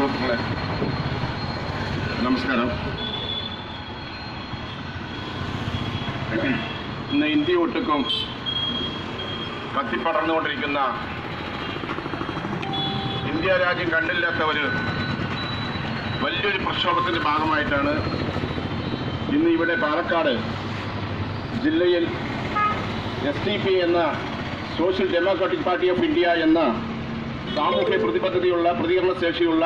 സുഹൃത്തുക്കളെ നമസ്കാരം. ഇന്ന് ഇന്ത്യ ഒട്ടുക്കും കത്തിപ്പടർന്നുകൊണ്ടിരിക്കുന്ന ഇന്ത്യ രാജ്യം കണ്ടില്ലാത്ത ഒരു വലിയൊരു പ്രക്ഷോഭത്തിന്റെ ഭാഗമായിട്ടാണ് ഇന്ന് ഇവിടെ പാലക്കാട് ജില്ലയിൽ എസ് ഡി പി എന്ന social democratic party of India എന്ന സാമൂഹ്യ പ്രതിബദ്ധതയുള്ള പ്രതികരണ ശേഷിയുള്ള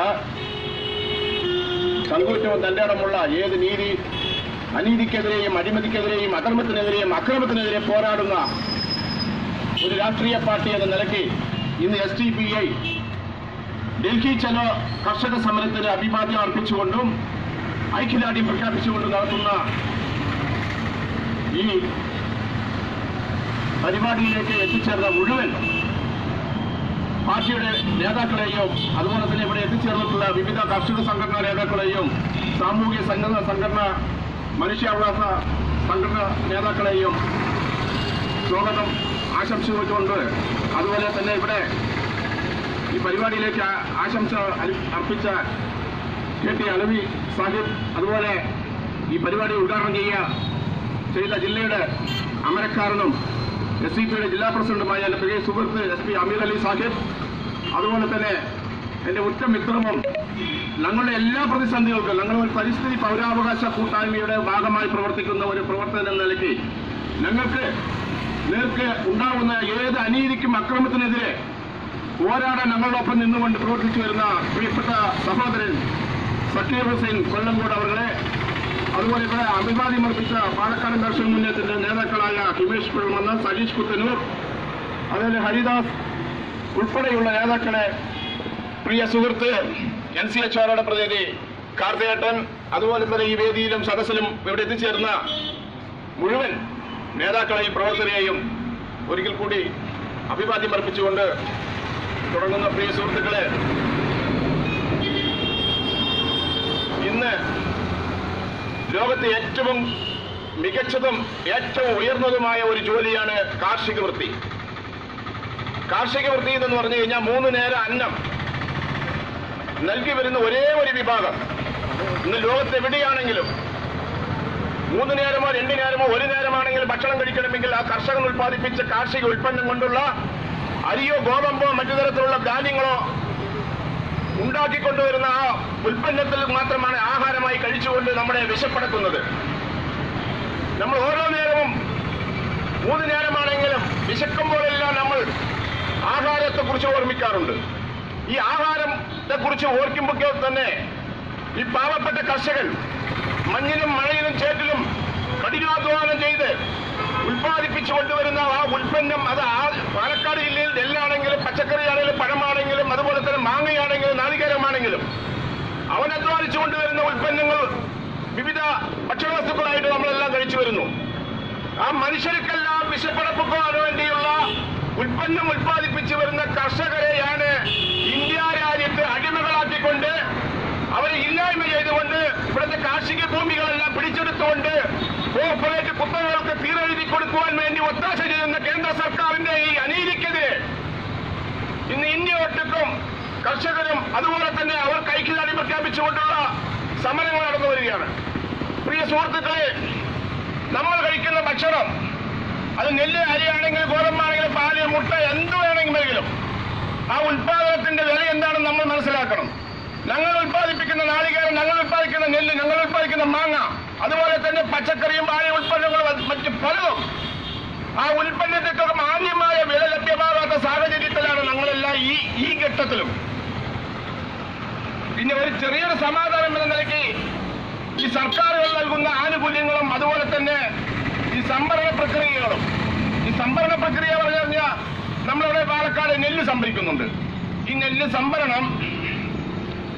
സങ്കുറ്റവും തന്റെ അടമുള്ള ഏത് നീതി അനീതിക്കെതിരെയും അഴിമതിക്കെതിരെയും അധർമ്മത്തിനെതിരെയും അക്രമത്തിനെതിരെ പോരാടുന്ന ഒരു രാഷ്ട്രീയ പാർട്ടി എന്ന നിലയ്ക്ക് ഇന്ന് S D P I Delhi ചലോ കർഷക സമരത്തിന് അഭിവാദ്യം അർപ്പിച്ചുകൊണ്ടും ഐക്യദാർഢ്യം പ്രഖ്യാപിച്ചുകൊണ്ടും നടത്തുന്ന ഈ പരിപാടിയിലേക്ക് എത്തിച്ചേർന്ന മുഴുവൻ പാർട്ടിയുടെ നേതാക്കളെയും അതുപോലെ തന്നെ ഇവിടെ എത്തിച്ചേർന്നിട്ടുള്ള വിവിധ കർഷക സംഘടനാ നേതാക്കളെയും സാമൂഹിക സംഘടന സംഘടന മനുഷ്യാവകാശ സംഘടന നേതാക്കളെയും സ്വാഗതം ആശംസിച്ചുകൊണ്ട് അതുപോലെ തന്നെ ഇവിടെ ഈ പരിപാടിയിലേക്ക് ആശംസ അർപ്പിച്ച കെ ടി അലവി സാഹിബ് അതുപോലെ ഈ പരിപാടി ഉദ്ഘാടനം ചെയ്യുക ചെയ്ത ജില്ലയുടെ അമരക്കാരനും എസ് സി പിയുടെ ജില്ലാ പ്രസിഡന്റുമായ എന്റെ പ്രിയ സുഹൃത്ത് എസ് പി അമീർ അലി സാഹിബ്. അതുപോലെ തന്നെ എന്റെ ഉറ്റ മിത്രവും ഞങ്ങളുടെ എല്ലാ പ്രതിസന്ധികൾക്കും ഞങ്ങൾ ഒരു പരിസ്ഥിതി പൗരാവകാശ കൂട്ടായ്മയുടെ ഭാഗമായി പ്രവർത്തിക്കുന്ന ഒരു പ്രവർത്തനം എന്ന നിലയ്ക്ക് ഞങ്ങൾക്ക് നേർക്ക് ഉണ്ടാകുന്ന ഏത് അനീതിക്കും അക്രമത്തിനെതിരെ പോരാടാൻ ഞങ്ങളോടൊപ്പം നിന്നുകൊണ്ട് പ്രവർത്തിച്ചു വരുന്ന പ്രിയപ്പെട്ട സഹോദരൻ സക്കീർ ഹുസൈൻ കൊല്ലംകോട് അവരുടെ അതുപോലെ ഇവിടെ അഭിവാദ്യം അർപ്പിച്ച പാലക്കാട് കർഷക മുന്നേറ്റത്തിന്റെ നേതാക്കളായ ഹിമേഷ് പിഴമന്ന് സജീഷ് കുത്തനൂർ അതുപോലെ ഹരിദാസ് ഉൾപ്പെടെയുള്ള നേതാക്കളെ പ്രിയ സുഹൃത്ത് എൻ സി എച്ച് ആറുടെ പ്രതിനിധി കാർത്തികേട്ടൻ അതുപോലെ തന്നെ ഈ വേദിയിലും സദസ്സിലും ഇവിടെ എത്തിച്ചേർന്ന മുഴുവൻ നേതാക്കളെയും പ്രവർത്തകരെയും ഒരിക്കൽ കൂടി അഭിവാദ്യം അർപ്പിച്ചുകൊണ്ട് തുടങ്ങുന്ന പ്രിയ സുഹൃത്തുക്കളെ ഇന്ന് ലോകത്തെ ഏറ്റവും മികച്ചതും ഏറ്റവും ഉയർന്നതുമായ ഒരു ജോലിയാണ് കാർഷിക വൃത്തി. കാർഷിക വൃത്തി എന്ന് പറഞ്ഞു കഴിഞ്ഞാൽ മൂന്ന് നേരം അന്നം. നൽകി വരുന്ന ഒരേ ഒരു വിഭാഗം. ഇന്ന് ലോകത്തെവിടെയാണെങ്കിലും മൂന്ന് നേരമോ രണ്ട് നേരമോ ഒരു നേരമാണെങ്കിലും ഭക്ഷണം കഴിക്കണമെങ്കിൽ ആ കർഷകൻ ഉൽപ്പാദിപ്പിച്ച കാർഷിക ഉൽപ്പന്നം കൊണ്ടുള്ള അരിയോ ഗോതമ്പോ മറ്റു തരത്തിലുള്ള ധാന്യങ്ങളോ ഉണ്ടാക്കിക്കൊണ്ടുവരുന്ന ആ ഉൽപ്പന്നത്തിൽ മാത്രമാണ് ആഹാരമായി കഴിച്ചുകൊണ്ട് നമ്മളെ വിശപ്പടക്കുന്നത്. നമ്മൾ ഓരോ നേരവും മൂന്ന് നേരമാണെങ്കിലും വിശക്കുമ്പോഴെല്ലാം നമ്മൾ ആഹാരത്തെക്കുറിച്ച് ഓർമ്മിക്കാറുണ്ട്. ഈ ആഹാരത്തെ കുറിച്ച് ഓർക്കുമ്പോൾ തന്നെ ഈ പാവപ്പെട്ട കർഷകൻ മഞ്ഞിലും മഴയിലും ചേറ്റിലും കഠിനാധ്വാനം ചെയ്ത് ഉൽപ്പാദിപ്പിച്ചു കൊണ്ടുവരുന്ന ആ ഉൽപ്പന്നം അത് ആ പാലക്കാട് ജില്ലയിൽ നെല്ലാണെങ്കിലും പച്ചക്കറിയാണെങ്കിലും പഴമാണെങ്കിലും മാങ്ങയാണെങ്കിലും നാളികേരമാണെങ്കിലും അവൻ അധ്വാനിച്ചു കൊണ്ടുവരുന്ന ഉൽപ്പന്നങ്ങൾ വിവിധ ഭക്ഷണവസ്തുക്കളായിട്ട് നമ്മളെല്ലാം കഴിച്ചു വരുന്നു. ആ മനുഷ്യർക്കെല്ലാം വിശപ്പടപ്പുക്കാൻ വേണ്ടിയുള്ള ഉൽപ്പന്നം ഉൽപ്പാദിപ്പിച്ചു വരുന്ന കർഷകരെയാണ് ഇന്ത്യ രാജ്യത്ത് അടിമകളാക്കിക്കൊണ്ട് അവരെ ഇല്ലായ്മ ചെയ്തുകൊണ്ട് ഇവിടുത്തെ കാർഷിക ഭൂമികളെല്ലാം പിടിച്ചെടുത്തുകൊണ്ട് കോർപ്പറേറ്റ് കുത്തകൾക്ക് തീരെഴുതി കൊടുക്കുവാൻ വേണ്ടി ഒത്താശ ചെയ്യുന്ന കേന്ദ്ര സർക്കാരിന്റെ ഈ അനീതിക്കെതിരെ ഇന്ന് ഇന്ത്യ ഒട്ടുക്കും കർഷകരും അതുപോലെ തന്നെ അവർ കൈക്കിലാടി പ്രഖ്യാപിച്ചുകൊണ്ടുള്ള സമരങ്ങൾ നടന്നു വരികയാണ് പ്രിയ സുഹൃത്തുക്കളെ നമ്മൾ കഴിക്കുന്ന ഭക്ഷണം അത് നെല്ല് അരിയാണെങ്കിൽ ഗോതമ്പാണെങ്കിലും പാൽ മുട്ട എന്ത് വേണമെങ്കിലും ആ ഉൽപാദനത്തിന്റെ വില എന്താണെന്ന് നമ്മൾ മനസ്സിലാക്കണം. ഞങ്ങൾ ഉൽപ്പാദിപ്പിക്കുന്ന നാളികേരം ഞങ്ങൾ ഉൽപ്പാദിക്കുന്ന നെല്ല് ഞങ്ങൾ ഉൽപ്പാദിക്കുന്ന മാങ്ങ അതുപോലെ തന്നെ പച്ചക്കറിയും പാല ഉൽപ്പന്നങ്ങളും മറ്റ് പലതും ആ ഉൽപ്പന്നത്തിനൊക്കെ മാന്യമായ വില ലഭ്യമാകാത്ത സാഹചര്യത്തിലാണ് ഞങ്ങളെല്ലാം ഈ ഈ ഘട്ടത്തിലും പിന്നെ ഒരു ചെറിയൊരു സമാധാനം എന്ന നിലയ്ക്ക് ഈ സർക്കാരുകൾ നൽകുന്ന ആനുകൂല്യങ്ങളും അതുപോലെ തന്നെ ഈ സംഭരണ പ്രക്രിയകളും. ഈ സംഭരണ പ്രക്രിയ പറഞ്ഞു കഴിഞ്ഞാൽ നമ്മളിവിടെ പാലക്കാട് നെല്ല് സംഭരിക്കുന്നുണ്ട്. ഈ നെല്ല് സംഭരണം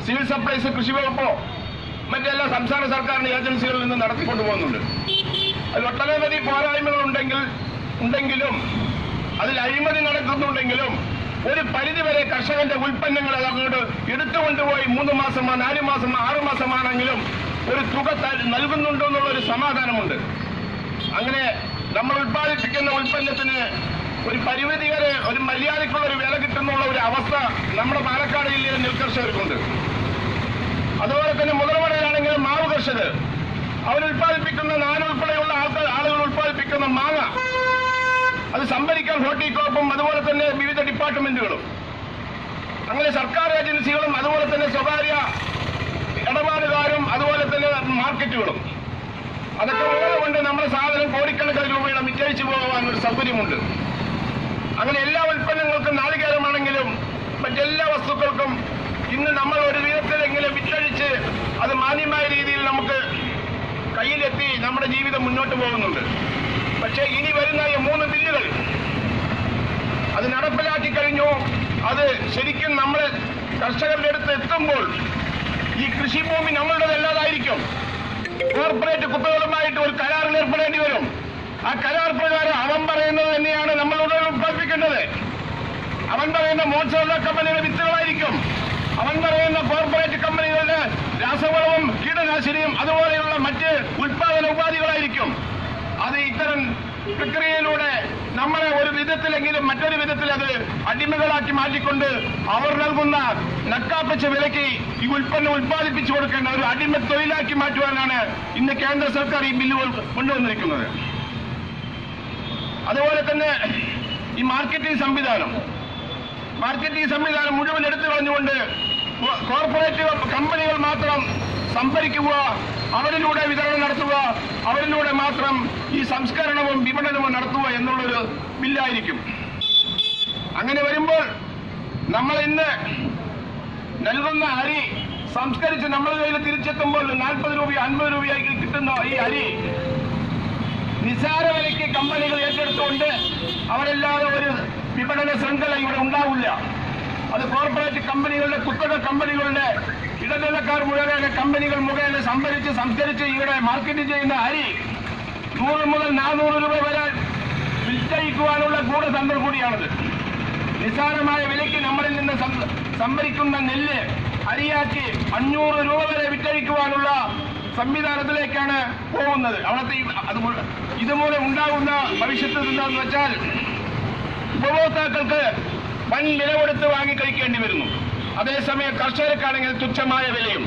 സിവിൽ സപ്ലൈസ് കൃഷി വകുപ്പോ മറ്റെല്ലാ സംസ്ഥാന സർക്കാരിന്റെ ഏജൻസികളിൽ നിന്ന് നടത്തിക്കൊണ്ടു പോകുന്നുണ്ട്. അതിൽ ഒട്ടനവധി പോരായ്മകൾ ഉണ്ടെങ്കിൽ ഉണ്ടെങ്കിലും അതിൽ അഴിമതി നടക്കുന്നുണ്ടെങ്കിലും ഒരു പരിധിവരെ കർഷകന്റെ ഉൽപ്പന്നങ്ങൾ അങ്ങോട്ട് എടുത്തുകൊണ്ടുപോയി മൂന്ന് മാസമോ നാല് മാസമോ ആറു മാസമാണെങ്കിലും ഒരു തുക നൽകുന്നുണ്ടോ എന്നുള്ള ഒരു സമാധാനമുണ്ട്. അങ്ങനെ നമ്മൾ ഉൽപ്പാദിപ്പിക്കുന്ന ഉൽപ്പന്നത്തിന് ഒരു പരിമിതി വരെ ഒരു മര്യാദയ്ക്കുള്ള ഒരു വില കിട്ടുന്നുള്ള ഒരു അവസ്ഥ നമ്മുടെ പാലക്കാട് ജില്ലയിലെ നെൽകർഷകർക്കുണ്ട്. അതുപോലെ തന്നെ മുതലമടയിലാണെങ്കിൽ മാവ് കർഷകർ. അവരുൽപ്പാദിപ്പിക്കുന്ന നാനുൾപ്പെടെയുള്ള ആൾക്കാർ ആളുകൾ ഉൽപ്പാദിപ്പിക്കുന്ന മാങ്ങ. അത് സംഭരിക്കാൻ ഹോർട്ടികോപ്പും അതുപോലെ തന്നെ വിവിധ ഡിപ്പാർട്ട്മെന്റുകളും. അങ്ങനെ സർക്കാർ ഏജൻസികളും അതുപോലെ തന്നെ സ്വകാര്യ ഇടപാടുകാരും അതുപോലെ തന്നെ മാർക്കറ്റുകളും. അതൊക്കെ ഉള്ളതുകൊണ്ട് നമ്മുടെ സാധനം കോടിക്കണക്കിന് രൂപയുടെ വിറ്റഴിച്ചു പോകാൻ ഒരു സൗകര്യമുണ്ട്. അങ്ങനെ എല്ലാ ഉൽപ്പന്നങ്ങൾക്കും നാളികേരമാണെങ്കിലും മറ്റെല്ലാ വസ്തുക്കൾക്കും ഇന്ന് നമ്മൾ ഒരു വിധത്തിലെങ്കിലും വിറ്റഴിച്ച് അത് മാന്യമായ രീതിയിൽ നമുക്ക് കയ്യിലെത്തി നമ്മുടെ ജീവിതം മുന്നോട്ട് പോകുന്നുണ്ട്. പക്ഷേ ഇനി വരുന്ന ഈ മൂന്ന് ബില്ലുകൾ അത് നടപ്പിലാക്കി കഴിഞ്ഞു. അത് ശരിക്കും നമ്മൾ കർഷകരുടെ അടുത്ത് എത്തുമ്പോൾ ഈ കൃഷിഭൂമി നമ്മളുടേതല്ലാതായിരിക്കും കോർപ്പറേറ്റ് കുത്തകളുമായിട്ട് ഒരു കരാറിൽ ഏർപ്പെടേണ്ടി വരും. ആ കരാർ പ്രകാരം അവൻ പറയുന്നത് തന്നെയാണ് നമ്മൾ ഉത്പാദിപ്പിക്കേണ്ടത് അവൻ പറയുന്ന മോശമുള്ള കമ്പനിയുടെ വിത്തുകളായിരിക്കും. അവൻ പറയുന്ന കോർപ്പറേറ്റ് കമ്പനികളുടെ രാസവളവും കീടനാശിനിയും അതുപോലെയുള്ള മറ്റ് ഉൽപാദന ഉപാധികളായിരിക്കും അത് ഇത്തരം പ്രക്രിയയിലൂടെ നമ്മളെ ഒരു വിധത്തിലെങ്കിലും മറ്റൊരു വിധത്തിൽ അത് അടിമകളാക്കി മാറ്റിക്കൊണ്ട് അവർ നൽകുന്ന നക്കാപ്പച്ച വിലയ്ക്ക് ഈ ഉൽപ്പന്നം ഉൽപ്പാദിപ്പിച്ചു കൊടുക്കേണ്ട ഒരു അടിമ തൊഴിലാക്കി മാറ്റുവാനാണ് ഇന്ന് കേന്ദ്ര സർക്കാർ ഈ ബില്ലുകൾ കൊണ്ടുവന്നിരിക്കുന്നത്. അതുപോലെ തന്നെ ഈ മാർക്കറ്റിംഗ് സംവിധാനം. മാർക്കറ്റിംഗ് സംവിധാനം മുഴുവൻ എടുത്തു കളഞ്ഞുകൊണ്ട് കോർപ്പറേറ്റ് കമ്പനികൾ മാത്രം സംഭരിക്കുക അവരിലൂടെ വിതരണം നടത്തുക അവരിലൂടെ മാത്രം ഈ സംസ്കരണവും വിപണനവും നടത്തുക എന്നുള്ളൊരു ബില്ലായിരിക്കും. അങ്ങനെ വരുമ്പോൾ നമ്മൾ ഇന്ന് നൽകുന്ന അരി സംസ്കരിച്ച് നമ്മുടെ കയ്യിൽ തിരിച്ചെത്തുമ്പോൾ നാൽപ്പത് രൂപ അൻപത് രൂപയായി കിട്ടുന്ന ഈ അരി നിസാര വിലയ്ക്ക് കമ്പനികൾ ഏറ്റെടുത്തുകൊണ്ട് അവരല്ലാതെ ഒരു വിപണന ശൃംഖല ഇവിടെ ഉണ്ടാവില്ല. അത് കോർപ്പറേറ്റ് കമ്പനികളുടെ കുത്തക കമ്പനികളുടെ ഇടനിലക്കാർ മുഴുവൻ കമ്പനികൾ മുഖേന സംഭരിച്ച് സംസ്കരിച്ച് ഇവിടെ മാർക്കറ്റ് ചെയ്യുന്ന അരി നൂറ് മുതൽ നാനൂറ് രൂപ വരെ വിറ്റഴിക്കുവാനുള്ള ഗൂഢതന്ത്രം കൂടിയാണത്. നിസ്സാരമായ വിലയ്ക്ക് നമ്മളിൽ നിന്ന് സംഭരിക്കുന്ന നെല്ല് അരിയാക്കി അഞ്ഞൂറ് രൂപ വരെ വിറ്റഴിക്കുവാനുള്ള സംവിധാനത്തിലേക്കാണ് പോകുന്നത്. അവിടുത്തെ ഇതുപോലെ ഉണ്ടാകുന്ന ഭവിഷ്യത്ത് എന്താണെന്ന് വെച്ചാൽ ഉപഭോക്താക്കൾക്ക് വൻ വില കൊടുത്ത് വാങ്ങിക്കഴിക്കേണ്ടി വരുന്നു. അതേസമയം കർഷകർക്കാണെങ്കിൽ തുച്ഛമായ വിലയും.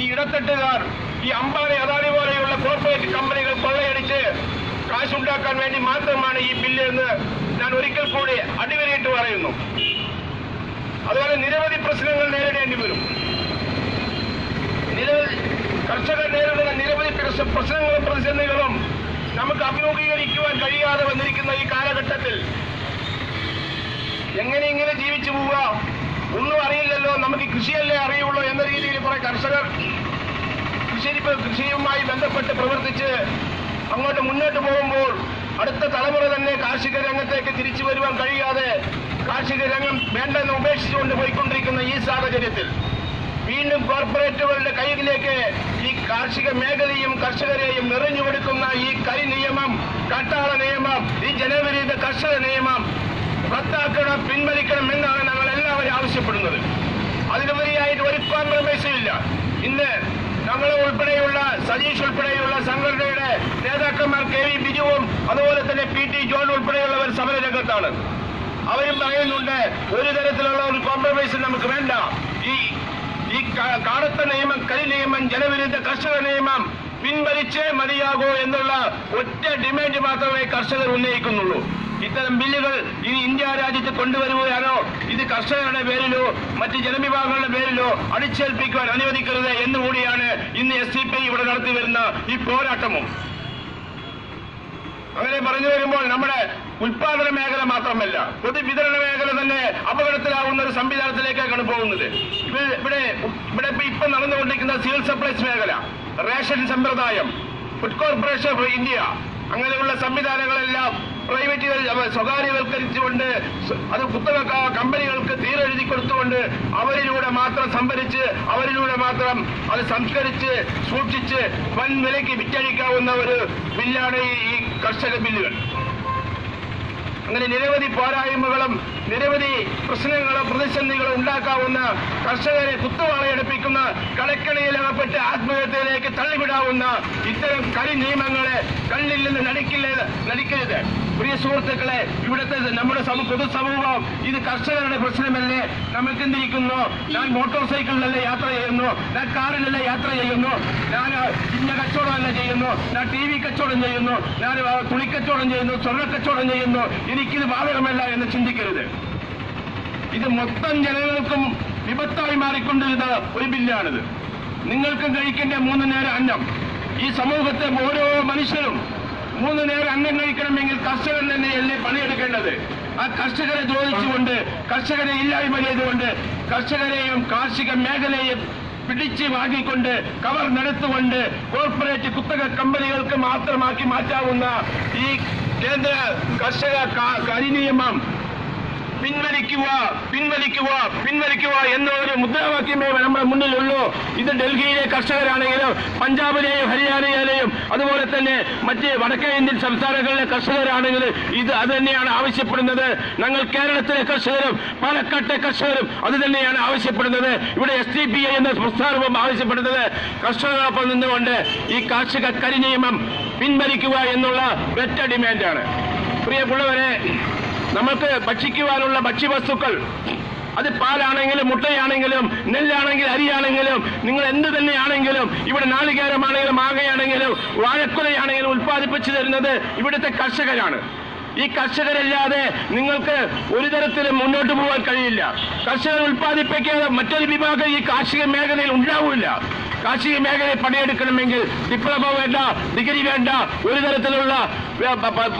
ഈ ഇടത്തട്ടുകാർ ഈ അംബാനി അദാനി പോലെയുള്ള കോർപ്പറേറ്റ് കമ്പനികൾ കൊള്ളയടിച്ച് കാശുണ്ടാക്കാൻ വേണ്ടി മാത്രമാണ് ഈ ബില്ല് എന്ന് ഞാൻ ഒരിക്കൽ കൂടി അടിവരയിട്ട് പറയുന്നു. അതുപോലെ നിരവധി പ്രശ്നങ്ങൾ നേരിടേണ്ടി വരും. കർഷകർ നേരിടുന്ന നിരവധി പ്രശ്നങ്ങളും പ്രതിസന്ധികളും നമുക്ക് അഭിമുഖീകരിക്കുവാൻ കഴിയാതെ വന്നിരിക്കുന്ന ഈ കാലഘട്ടത്തിൽ എങ്ങനെ ഇങ്ങനെ ജീവിച്ചു പോവുക ഒന്നും അറിയില്ലല്ലോ. നമുക്ക് കൃഷിയല്ലേ അറിയുള്ളൂ എന്ന രീതിയിൽ കുറെ കർഷകർ കൃഷി കൃഷിയുമായി ബന്ധപ്പെട്ട് പ്രവർത്തിച്ച് അങ്ങോട്ട് മുന്നോട്ട് പോകുമ്പോൾ അടുത്ത തലമുറ തന്നെ കാർഷിക രംഗത്തേക്ക് തിരിച്ചു വരുവാൻ കഴിയാതെ കാർഷിക രംഗം വേണ്ടെന്ന് ഉപേക്ഷിച്ചുകൊണ്ട് പോയിക്കൊണ്ടിരിക്കുന്ന ഈ സാഹചര്യത്തിൽ വീണ്ടും കോർപ്പറേറ്റുകളുടെ കയ്യിലേക്ക് ഈ കാർഷിക മേഖലയും കർഷകരെയും നിറഞ്ഞു കൊടുക്കുന്ന ഈ കൈ നിയമം കട്ടാള നിയമം ഈ ജനവിരുദ്ധ കർഷക നിയമം റദ്ദാക്കണം പിൻവലിക്കണം എന്നാണ് ഞങ്ങൾ എല്ലാവരും ആവശ്യപ്പെടുന്നത്. അതിനുപരിയായിട്ട് ഒരു കോംപ്രമൈസും ഇന്ന് ഞങ്ങൾ ഉൾപ്പെടെയുള്ള സതീഷ് ഉൾപ്പെടെയുള്ള സംഘടനയുടെ നേതാക്കന്മാർ കെ വി ബിജുവും അതുപോലെ തന്നെ പി ടി ജോൺ ഉൾപ്പെടെയുള്ളവർ സമരരംഗത്താണ്. അവരും പറയുന്നുണ്ട് ഒരു തരത്തിലുള്ള ഒരു കോംപ്രമൈസ് നമുക്ക് വേണ്ട. ഈ ഈ കാടത്ത നിയമം കരി നിയമം ജനവിരുദ്ധ കർഷക നിയമം പിൻവലിച്ചേ മതിയാകൂ എന്നുള്ള ഒറ്റ ഡിമാൻഡ് മാത്രമേ കർഷകർ ഉന്നയിക്കുന്നുള്ളൂ. ഇത്തരം ബില്ലുകൾ ഇനി ഇന്ത്യ രാജ്യത്ത് കൊണ്ടുവരുകയാണോ? ഇത് കർഷകരുടെ പേരിലോ മറ്റ് ജനവിഭാഗങ്ങളുടെ പേരിലോ അടിച്ചേൽപ്പിക്കുവാൻ അനുവദിക്കരുത് എന്നുകൂടിയാണ് ഇന്ന് എസ് സി പി ഇവിടെ നടത്തി വരുന്ന ഈ പോരാട്ടവും. അങ്ങനെ പറഞ്ഞു വരുമ്പോൾ നമ്മുടെ ഉൽപാദന മേഖല മാത്രമല്ല പൊതുവിതരണ മേഖല തന്നെ അപകടത്തിലാവുന്ന ഒരു സംവിധാനത്തിലേക്കാണ് പോകുന്നത്. ഇവിടെ ഇവിടെ ഇപ്പൊ നടന്നുകൊണ്ടിരിക്കുന്ന സിവിൽ സപ്ലൈസ് മേഖല റേഷൻ സമ്പ്രദായം ഫുഡ് കോർപ്പറേഷൻ ഓഫ് ഇന്ത്യ അങ്ങനെയുള്ള സംവിധാനങ്ങളെല്ലാം പ്രൈവറ്റ് സ്വകാര്യവൽക്കരിച്ചുകൊണ്ട് അത് കുത്തക കമ്പനികൾക്ക് തീരെഴുതി കൊടുത്തുകൊണ്ട് അവരിലൂടെ മാത്രം സംഭരിച്ച് അവരിലൂടെ മാത്രം അത് സംസ്കരിച്ച് സൂക്ഷിച്ച് വൻ വിലയ്ക്ക് വിറ്റഴിക്കാവുന്ന ഒരു ബില്ലാണ് ഈ കർഷക ബില്ലുകൾ. അങ്ങനെ നിരവധി പോരായ്മകളും നിരവധി പ്രശ്നങ്ങളും പ്രതിസന്ധികളും ഉണ്ടാക്കാവുന്ന കർഷകരെ കുത്തുവാളയെടുപ്പിക്കുന്ന പാവപ്പെട്ട് ആത്മഹത്യയിലേക്ക് തള്ളിവിടാവുന്ന ഇത്തരം കളി നിയമങ്ങളെ കണ്ണിൽ നിന്ന് നടിക്കില്ല നടിക്കരുത് പ്രിയ സുഹൃത്തുക്കളെ ഇവിടുത്തെ നമ്മുടെ സമ- പൊതുസമൂഹം ഇത് കർഷകരുടെ പ്രശ്നമല്ലേ? നമുക്ക് എന്തിരിക്കുന്നു ഞാൻ മോട്ടോർ സൈക്കിളിലല്ലേ യാത്ര ചെയ്യുന്നു. ഞാൻ കാറിലല്ലേ യാത്ര ചെയ്യുന്നു. ഞാൻ ഇന്ന കച്ചവടമല്ല ചെയ്യുന്നു. ഞാൻ ടി വി കച്ചവടം ചെയ്യുന്നു. ഞാൻ തുണിക്കച്ചവടം ചെയ്യുന്നു. സ്വർണ കച്ചവടം ചെയ്യുന്നു. എനിക്കിത് ബാധകമല്ല എന്ന് ചിന്തിക്കരുത്. ഇത് മൊത്തം ജനങ്ങൾക്കും വിപത്തായി മാറിക്കൊണ്ടിരുന്ന ഒരു ബില്ലാണിത്. നിങ്ങൾക്കും കഴിക്കേണ്ട മൂന്ന് നേരം അന്നം ഈ സമൂഹത്തെ ഓരോ മനുഷ്യരും മൂന്ന് നേരം അന്നം കഴിക്കണമെങ്കിൽ കർഷകൻ തന്നെയല്ലേ പണിയെടുക്കേണ്ടത്. ആ കർഷകരെ ദ്രോഹിച്ചുകൊണ്ട് കർഷകരെ ഇല്ലായ്മ ചെയ്തുകൊണ്ട് കർഷകരെയും കാർഷിക മേഖലയെയും പിടിച്ച് വാങ്ങിക്കൊണ്ട് കവർ നടത്തുകൊണ്ട് കോർപ്പറേറ്റ് കുത്തക കമ്പനികൾക്ക് മാത്രമാക്കി മാറ്റാവുന്ന ഈ കേന്ദ്ര കർഷക കരിനിയമം പിൻവലിക്കുക പിൻവലിക്കുക പിൻവലിക്കുക എന്ന ഒരു മുദ്രാവാക്യമേ നമ്മുടെ മുന്നിലുള്ളൂ. ഇത് ഡൽഹിയിലെ കർഷകരാണെങ്കിലും പഞ്ചാബിലെയും ഹരിയാനയിലെയും അതുപോലെ തന്നെ മറ്റ് വടക്കേ ഇന്ത്യൻ സംസ്ഥാനങ്ങളിലെ കർഷകരാണെങ്കിലും ഇത് അത് തന്നെയാണ് ആവശ്യപ്പെടുന്നത്. ഞങ്ങൾ കേരളത്തിലെ കർഷകരും പാലക്കാട്ടെ കർഷകരും അത് തന്നെയാണ് ആവശ്യപ്പെടുന്നത്. ഇവിടെ എസ് ഡി പി ഐ എന്ന പ്രസ്ഥാനവും ആവശ്യപ്പെടുന്നത്. കർഷകരോടൊപ്പം നിന്നുകൊണ്ട് ഈ കാർഷിക കരിനിയമം പിൻവലിക്കുക എന്നുള്ള ഒറ്റ ഡിമാൻഡാണ്. പ്രിയമുള്ളവരെ നമുക്ക് ഭക്ഷിക്കുവാനുള്ള ഭക്ഷ്യവസ്തുക്കൾ. അത് പാലാണെങ്കിലും മുട്ടയാണെങ്കിലും നെല്ലാണെങ്കിലും അരിയാണെങ്കിലും നിങ്ങൾ എന്ത് തന്നെയാണെങ്കിലും ഇവിടെ നാളികേരമാണെങ്കിലും മാങ്ങയാണെങ്കിലും വാഴക്കുലയാണെങ്കിലും ഉൽപ്പാദിപ്പിച്ചു തരുന്നത് ഇവിടുത്തെ കർഷകരാണ്. ഈ കർഷകരല്ലാതെ നിങ്ങൾക്ക് ഒരു തരത്തിലും മുന്നോട്ട് പോകാൻ കഴിയില്ല. കർഷകർ ഉൽപ്പാദിപ്പിക്കാതെ മറ്റൊരു വിഭാഗം ഈ കാർഷിക മേഖലയിൽ ഉണ്ടാവില്ല. കാർഷിക മേഖലയിൽ പണിയെടുക്കണമെങ്കിൽ ഡിപ്ലോമ വേണ്ട ഡിഗ്രി വേണ്ട ഒരു തരത്തിലുള്ള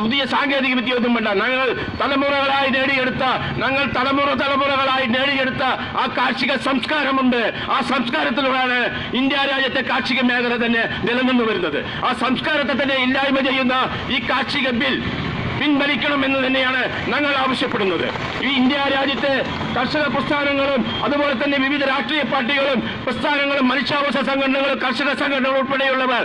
പുതിയ സാങ്കേതിക വിദ്യ ഒന്നും വേണ്ട. ഞങ്ങൾ തലമുറകളായി നേടിയെടുത്ത ഞങ്ങൾ തലമുറ തലമുറകളായി നേടിയെടുത്ത ആ കാർഷിക സംസ്കാരമുണ്ട്. ആ സംസ്കാരത്തിലൂടെയാണ് ഇന്ത്യ രാജ്യത്തെ കാർഷിക മേഖല തന്നെ നിലനിന്നു വരുന്നത്. ആ സംസ്കാരത്തെ തന്നെ ഇല്ലായ്മ ചെയ്യുന്ന ഈ കാർഷിക ബിൽ പിൻവലിക്കണം എന്ന് തന്നെയാണ് ഞങ്ങൾ ആവശ്യപ്പെടുന്നത്. ഈ ഇന്ത്യ രാജ്യത്തെ കർഷക പ്രസ്ഥാനങ്ങളും അതുപോലെ തന്നെ വിവിധ രാഷ്ട്രീയ പാർട്ടികളും പ്രസ്ഥാനങ്ങളും മനുഷ്യാവകാശ സംഘടനകളും കർഷക സംഘടനകൾ ഉൾപ്പെടെയുള്ളവർ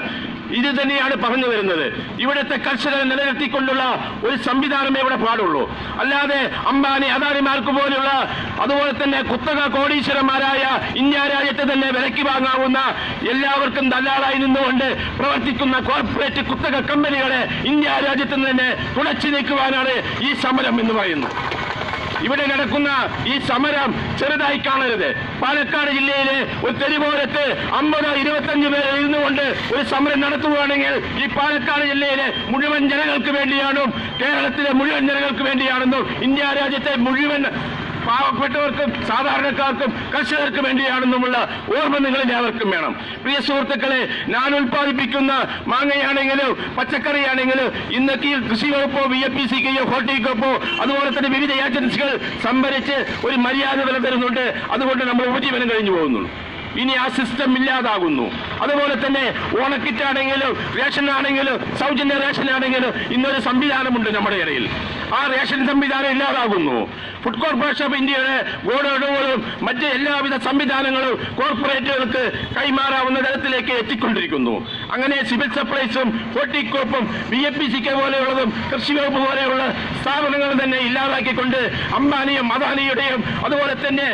ഇത് തന്നെയാണ് പറഞ്ഞു വരുന്നത്. ഇവിടുത്തെ കർഷകരെ നിലനിർത്തിക്കൊണ്ടുള്ള ഒരു സംവിധാനമേ ഇവിടെ പാടുള്ളൂ. അല്ലാതെ അംബാനി അദാനിമാർക്ക് പോലുള്ള അതുപോലെ തന്നെ കുത്തക കോടീശ്വരന്മാരായ ഇന്ത്യ രാജ്യത്തെ തന്നെ വിലയ്ക്ക് വാങ്ങാവുന്ന എല്ലാവർക്കും ദല്ലാളായി നിന്നുകൊണ്ട് പ്രവർത്തിക്കുന്ന കോർപ്പറേറ്റ് കുത്തക കമ്പനികളെ ഇന്ത്യ രാജ്യത്ത് തന്നെ തുടച്ചു നീക്കുവാനാണ് ഈ സമരം എന്ന് പറയുന്നത്. ഇവിടെ നടക്കുന്ന ഈ സമരം ചെറുതായി കാണരുത്. പാലക്കാട് ജില്ലയിലെ ഒരു തെരുവോരത്ത് അമ്പത് ഇരുപത്തഞ്ച് പേർ ഇരുന്നുകൊണ്ട് ഒരു സമരം നടത്തുകയാണെങ്കിൽ ഈ പാലക്കാട് ജില്ലയിലെ മുഴുവൻ ജനങ്ങൾക്ക് വേണ്ടിയാണും കേരളത്തിലെ മുഴുവൻ ജനങ്ങൾക്ക് വേണ്ടിയാണെന്നും ഇന്ത്യ രാജ്യത്തെ മുഴുവൻ പാവപ്പെട്ടവർക്കും സാധാരണക്കാർക്കും കർഷകർക്കും വേണ്ടിയാണെന്നുമുള്ള ഓർമ്മ നിങ്ങൾ എല്ലാവർക്കും വേണം. പ്രിയ സുഹൃത്തുക്കളെ ഞാൻ ഉൽപ്പാദിപ്പിക്കുന്ന മാങ്ങയാണെങ്കിലും പച്ചക്കറിയാണെങ്കിലും ഇന്നൊക്കെ ഈ കൃഷി വകുപ്പോ വി എഫ് പി സിക്കോ ഹോർട്ടിക്കോപ്പോ അതുപോലെ തന്നെ വിവിധ ഏജൻസികൾ സംഭരിച്ച് ഒരു മര്യാദ നിലനിരുന്നുണ്ട് അതുകൊണ്ട് നമ്മൾ ഉപജീവനം കഴിഞ്ഞു പോകുന്നു ഇനി ആ സിസ്റ്റം ഇല്ലാതാകുന്നു. അതുപോലെ തന്നെ ഓണക്കിറ്റ് ആണെങ്കിലും റേഷൻ ആണെങ്കിലും സൗജന്യ റേഷൻ ആണെങ്കിലും ഇന്നൊരു സംവിധാനമുണ്ട് നമ്മുടെ ഇടയിൽ. ആ റേഷൻ സംവിധാനം ഇല്ലാതാകുന്നു. ഫുഡ് കോർപ്പറേഷൻ ഓഫ് ഇന്ത്യയുടെ ഗോഡൌണുകളും മറ്റ് എല്ലാവിധ സംവിധാനങ്ങളും കോർപ്പറേറ്റുകൾക്ക് കൈമാറാവുന്ന തരത്തിലേക്ക് എത്തിക്കൊണ്ടിരിക്കുന്നു. അങ്ങനെ സിവിൽ സപ്ലൈസും ഹോർട്ടിക്കോപ്പും ബി എ പി സിക്ക് പോലെയുള്ളതും കൃഷി വകുപ്പ് പോലെയുള്ള സ്ഥാപനങ്ങൾ തന്നെ ഇല്ലാതാക്കിക്കൊണ്ട് അംബാനിയും അദാനിയുടെയും അതുപോലെ തന്നെ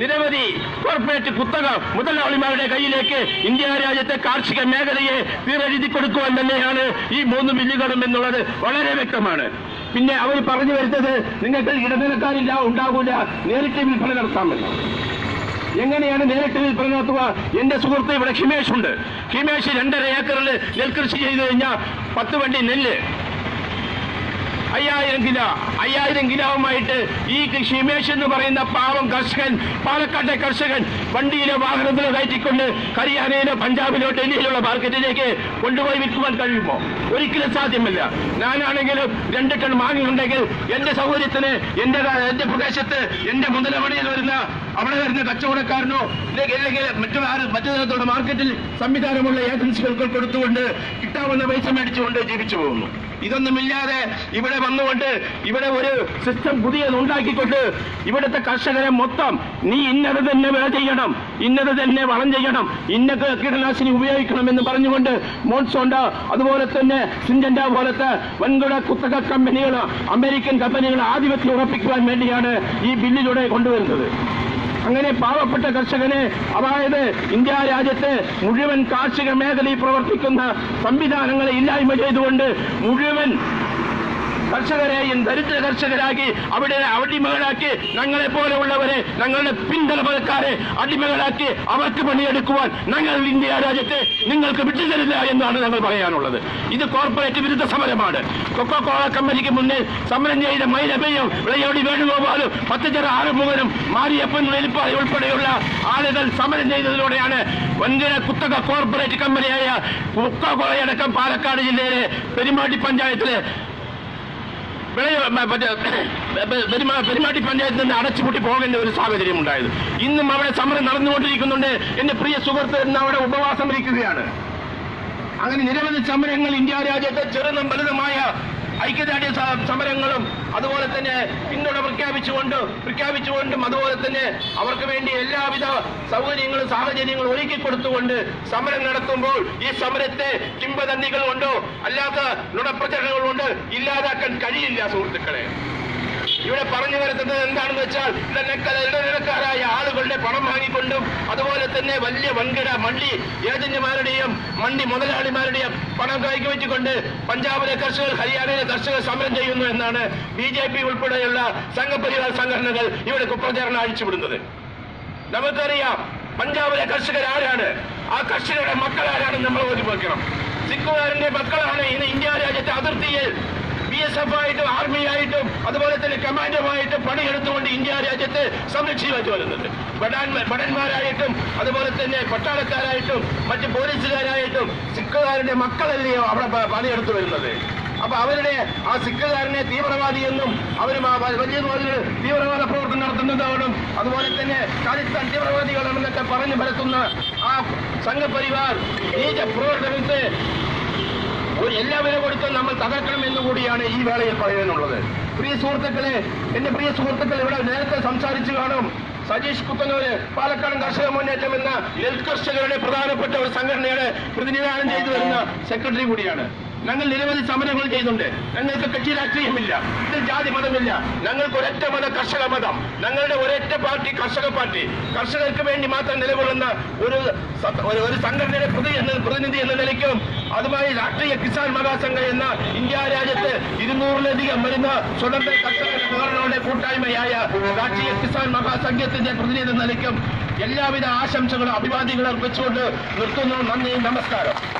നിരവധി കോർപ്പറേറ്റ് കുത്തക മുതലാളിമാരുടെ കയ്യിലേക്ക് ഇന്ത്യ രാജ്യത്തെ കാർഷിക മേഖലയെ തീരെഴുതി കൊടുക്കുവാൻ തന്നെയാണ് ഈ മൂന്ന് ബില്ലുകളും എന്നുള്ളത് വളരെ വ്യക്തമാണ്. പിന്നെ അവർ പറഞ്ഞു വരുന്നത് നിങ്ങൾക്ക് ഇടനിലക്കാരില്ല ഉണ്ടാകൂല നേരിട്ട് വിൽപ്പന നടത്താമെന്ന് എങ്ങനെയാണ് നേരിട്ട് വിൽപ്പന നടത്തുക? എന്റെ സുഹൃത്ത് ഇവിടെ ഹിമേഷ് ഉണ്ട്. ഹിമേഷ് രണ്ടര ഏക്കറിൽ നെൽകൃഷി ചെയ്തു കഴിഞ്ഞാൽ പത്ത് വണ്ടി നെല്ല് അയ്യായിരം കിലോ അയ്യായിരം കിലോവുമായിട്ട് ഈ ഷിമേഷ് എന്ന് പറയുന്ന പാവം കർഷകൻ പാലക്കാട്ടെ കർഷകൻ വണ്ടിയിലെ വാഹനത്തിൽ കയറ്റിക്കൊണ്ട് ഹരിയാനയിലെ പഞ്ചാബിലോ ഡൽഹിയിലുള്ള മാർക്കറ്റിലേക്ക് കൊണ്ടുപോയി വിൽക്കുവാൻ കഴിയുമോ? ഒരിക്കലും സാധ്യമല്ല. ഞാനാണെങ്കിലും രണ്ട് ടൺ മാങ്ങയുണ്ടെങ്കിൽ എന്റെ സൗകര്യത്തിന് എന്റെ എന്റെ പ്രദേശത്ത് എന്റെ മുതലമണിയിൽ വരുന്ന അവിടെ വരുന്ന കച്ചവടക്കാരനോ അല്ലെങ്കിൽ മറ്റു ആര് മറ്റു തരത്തിലുള്ള മാർക്കറ്റിൽ സംവിധാനമുള്ള ഏജൻസികൾക്ക് കൊടുത്തുകൊണ്ട് കിട്ടാവുന്ന പൈസ മേടിച്ചുകൊണ്ട് ജീവിച്ചു പോകുന്നു. ഇതൊന്നുമില്ലാതെ ഇവിടെ വന്നുകൊണ്ട് ഇവിടെ ഒരു സിസ്റ്റം പുതിയത് ഉണ്ടാക്കിക്കൊണ്ട് ഇവിടുത്തെ കർഷകരെ മൊത്തം നീ ഇന്നത് തന്നെ വില ചെയ്യണം ഇന്നത് തന്നെ വളം ചെയ്യണം ഇന്ന കീടനാശിനി ഉപയോഗിക്കണം എന്ന് പറഞ്ഞുകൊണ്ട് മോൺസോണ്ട അതുപോലെ തന്നെ സിഞ്ചൻഡ പോലത്തെ വൻകിട കുത്തക കമ്പനികൾ അമേരിക്കൻ കമ്പനികൾ ആധിപത്യം ഉറപ്പിക്കുവാൻ വേണ്ടിയാണ് ഈ ബില്ലിലൂടെ കൊണ്ടുവരുന്നത്. അങ്ങനെ പാവപ്പെട്ട കർഷകനെ അതായത് ഇന്ത്യ രാജ്യത്തെ മുഴുവൻ കാർഷിക മേഖലയിൽ പ്രവർത്തിക്കുന്ന സംവിധാനങ്ങളെ ഇല്ലായ്മ ചെയ്തുകൊണ്ട് മുഴുവൻ കർഷകരെയും ദരിദ്ര കർഷകരാക്കി അവിടെ അടിമകളാക്കി ഞങ്ങളെ പോലെയുള്ളവരെ ഞങ്ങളുടെ പിന്തലപതക്കാരെ അടിമകളാക്കി അവർക്ക് പണിയെടുക്കുവാൻ ഞങ്ങൾ ഇന്ത്യ രാജ്യത്തെ നിങ്ങൾക്ക് വിട്ടുതരില്ല എന്നാണ് ഞങ്ങൾ പറയാനുള്ളത്. ഇത് കോർപ്പറേറ്റ് വിരുദ്ധ സമരമാണ്. കൊക്കോ കോള കമ്പനിക്ക് മുന്നിൽ സമരം ചെയ്ത മൈലബയും വിളയോടി വേണുഗോപാലും പത്തച്ചറ ആറുമുഖനും മാരിയപ്പൻ വെളിപ്പാടി ഉൾപ്പെടെയുള്ള ആളുകൾ സമരം ചെയ്തതിലൂടെയാണ് വൻകിട കുത്തക കോർപ്പറേറ്റ് കമ്പനിയായ കൊക്കോ കോളയടക്കം പാലക്കാട് ജില്ലയിലെ പെരുമാട്ടി പഞ്ചായത്തിലെ വിളയ മ- മറ്റേ പെ- പെരുമാ- പെരുമാട്ടി പഞ്ചായത്തിൽ നിന്ന് അടച്ചുപൂട്ടി പോകേണ്ട ഒരു സാഹചര്യം ഉണ്ടായത്. ഇന്നും അവിടെ സമരം നടന്നുകൊണ്ടിരിക്കുന്നുണ്ട്. എന്റെ പ്രിയ സുഹൃത്ത് ഇന്ന് അവിടെ ഉപവാസം ഇരിക്കുകയാണ്. അങ്ങനെ നിരവധി സമരങ്ങൾ ഇന്ത്യ രാജ്യത്തെ ചെറുതും വലുതുമായ ഐക്യദാർഢ്യ സമരങ്ങളും അതുപോലെ തന്നെ പിന്തുണ പ്രഖ്യാപിച്ചുകൊണ്ട് പ്രഖ്യാപിച്ചുകൊണ്ടും അതുപോലെ തന്നെ അവർക്ക് വേണ്ടി എല്ലാവിധ സൗകര്യങ്ങളും സാഹചര്യങ്ങളും ഒരുക്കി കൊടുത്തുകൊണ്ട് സമരം നടത്തുമ്പോൾ ഈ സമരത്തെ കിംബദന്തികൾ കൊണ്ടോ അല്ലാത്ത നുണപ്രചരണങ്ങൾ കൊണ്ട് ഇല്ലാതാക്കാൻ കഴിയില്ല സുഹൃത്തുക്കളെ. ഇവിടെ പറഞ്ഞു വരുന്നത് എന്താണെന്ന് വെച്ചാൽ ഇടനിലക്കാര- ഇടനിലക്കാരായ ആളുകളുടെ പണം വാങ്ങിക്കൊണ്ടും അതുപോലെ തന്നെ വലിയ വൻകിട മണ്ടി ഏജന്റുമാരുടെയും മണ്ടി മുതലാളിമാരുടെയും പണം കൈക്ക് വെച്ചുകൊണ്ട് പഞ്ചാബിലെ കർഷകർ ഹരിയാനയിലെ കർഷകർ സമരം ചെയ്യുന്നു എന്നാണ് ബി ജെ പി ഉൾപ്പെടെയുള്ള സംഘപരിവാർ സംഘടനകൾ ഇവിടെ കുപ്രചാരണം അഴിച്ചുവിടുന്നത്. നമുക്കറിയാം പഞ്ചാബിലെ കർഷകർ ആരാണ്? ആ കർഷകരുടെ മക്കൾ ആരാണെന്ന് നമ്മൾ ഓർമ്മിക്കണം സിഖുകാരന്റെ മക്കളാണ് ഇന്ന് ഇന്ത്യ രാജ്യത്തെ അതിർത്തിയിൽ ബി എസ് എഫ് ആയിട്ടും ആർമി ആയിട്ടും അതുപോലെ തന്നെ കമാൻഡുമായിട്ടും പണിയെടുത്തുകൊണ്ട് ഇന്ത്യ രാജ്യത്തെ സംരക്ഷിച്ചു വരുന്നത് ഭടന്മാരായിട്ടും അതുപോലെ തന്നെ പട്ടാളക്കാരായിട്ടും മറ്റ് പോലീസുകാരായിട്ടും സിഖുകാരുടെ മക്കളല്ലയോ അവിടെ പണിയെടുത്തു വരുന്നത്. അപ്പൊ അവരുടെ ആ സിഖുകാരനെ തീവ്രവാദിയെന്നും അവരും ആ വലിയ തീവ്രവാദ പ്രവർത്തനം നടത്തുന്നതാണെന്നും അതുപോലെ തന്നെ ഖാലിസ്ഥാൻ തീവ്രവാദികളാണെന്നൊക്കെ പറഞ്ഞു പരത്തുന്ന ആ സംഘപരിവാർ നീച പ്രവർത്തനത്തെ ഒരു എല്ലാ വില കൊടുത്തും നമ്മൾ തകർക്കണം എന്ന് കൂടിയാണ് ഈ വേളയിൽ പറയാനുള്ളത് പ്രിയ സുഹൃത്തുക്കളെ എന്റെ പ്രിയ സുഹൃത്തുക്കൾ ഇവിടെ നേരത്തെ സംസാരിച്ചു കാണും. സജീഷ് കുത്തനൂര് പാലക്കാട് കർഷക മുന്നേറ്റം എന്ന നെൽകർഷകരുടെ പ്രധാനപ്പെട്ട ഒരു സംഘടനയുടെ പ്രതിനിധാനം ചെയ്തു വരുന്ന സെക്രട്ടറി കൂടിയാണ്. ഞങ്ങൾ നിരവധി സമരങ്ങൾ ചെയ്തിട്ടുണ്ട്. ഞങ്ങൾക്ക് കക്ഷി രാഷ്ട്രീയമില്ല. ഇതിൽ ജാതി മതമില്ല. ഞങ്ങൾക്ക് ഒരൊറ്റ മത കർഷക മതം. ഞങ്ങളുടെ ഒരൊറ്റ പാർട്ടി കർഷക പാർട്ടി. കർഷകർക്ക് വേണ്ടി മാത്രം നിലകൊള്ളുന്ന ഒരു ഒരു- സംഘടനയുടെ പ്രതി എന്ന പ്രതിനിധി എന്ന നിലയ്ക്കും അതുമായി രാഷ്ട്രീയ കിസാൻ മഹാസംഘ എന്ന ഇന്ത്യ രാജ്യത്ത് ഇരുന്നൂറിലധികം വരുന്ന സ്വതന്ത്ര കർഷക സംഘടനകളുടെ കൂട്ടായ്മയായ രാഷ്ട്രീയ കിസാൻ മഹാസംഘത്തിന്റെ പ്രതിനിധി എന്ന നിലയ്ക്കും എല്ലാവിധ ആശംസകളും അഭിവാദികളും അർപ്പിച്ചുകൊണ്ട് നിർത്തുന്നു. നന്ദി. നമസ്കാരം.